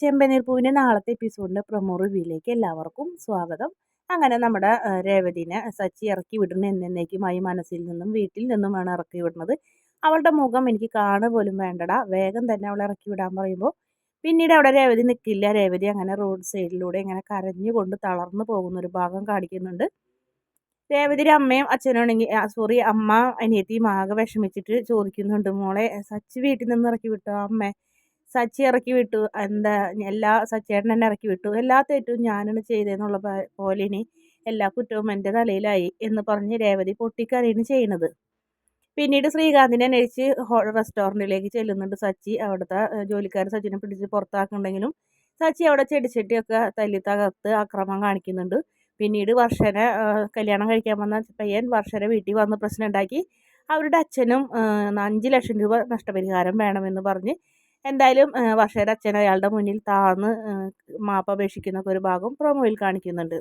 ചെമ്പനീർ പൂവിന്റെ നാളത്തെ എപ്പിസോഡിന്റെ പ്രൊമോ റിവ്യൂയിലേക്ക് എല്ലാവർക്കും സ്വാഗതം. അങ്ങനെ നമ്മുടെ രേവതിനെ സച്ചി ഇറക്കി വിടുന്ന എന്നേക്കുമായി മനസ്സിൽ നിന്നും വീട്ടിൽ നിന്നുമാണ് ഇറക്കി വിടുന്നത്. അവളുടെ മുഖം എനിക്ക് കാണുക പോലും വേണ്ടടാ. വേഗം തന്നെ അവളെ ഇറക്കി വിടാൻ പറയുമ്പോൾ പിന്നീട് അവിടെ രേവതി നിൽക്കില്ല രേവതി അങ്ങനെ റോഡ് സൈഡിലൂടെ ഇങ്ങനെ കരഞ്ഞുകൊണ്ട് തളർന്നു പോകുന്ന ഒരു ഭാഗം കാണിക്കുന്നുണ്ട്. രേവതിയുടെ അമ്മയും അച്ഛനാണെങ്കിൽ സോറി അമ്മ അനിയത്തിയും ആകെ വിഷമിച്ചിട്ട് ചോദിക്കുന്നുണ്ട് മോളെ സച്ചി വീട്ടിൽ നിന്ന് ഇറക്കി വിട്ടോ അമ്മേ? സച്ചി ഇറക്കി വിട്ടു. എന്താ എല്ലാ സച്ചേട്ടൻ തന്നെ ഇറക്കി വിട്ടു. എല്ലാ തെറ്റും ഞാനാണ് ചെയ്തതെന്നുള്ള പോലെ ഇനി എല്ലാ കുറ്റവും എന്റെ തലയിലായി എന്ന് പറഞ്ഞ് രേവതി പൊട്ടിക്കരയാണ് ചെയ്യുന്നത് പിന്നീട് ശ്രീകാന്തിനെ അന്വേഷിച്ച് റെസ്റ്റോറന്റിലേക്ക് ചെല്ലുന്നുണ്ട് സച്ചി. അവിടുത്തെ ജോലിക്കാർ സച്ചിനെ പിടിച്ച് പുറത്താക്കുന്നുണ്ടെങ്കിലും സച്ചി അവിടെ ചെടിച്ചട്ടിയൊക്കെ തല്ലി തകർത്ത് ആക്രമം കാണിക്കുന്നുണ്ട്. പിന്നീട് വർഷനെ കല്യാണം കഴിക്കാൻ വന്ന പയ്യൻ വർഷനെ വീട്ടിൽ വന്ന് പ്രശ്നം ഉണ്ടാക്കി അവരുടെ അച്ഛനും അഞ്ച് ലക്ഷം രൂപ നഷ്ടപരിഹാരം വേണമെന്ന് പറഞ്ഞ് എന്തായാലും വർഷയുടെ അച്ഛൻ അയാളുടെ മുന്നിൽ താന്ന് മാപ്പ് അപേക്ഷിക്കുന്നൊക്കെ ഒരു ഭാഗം പ്രൊമോയിൽ കാണിക്കുന്നുണ്ട്.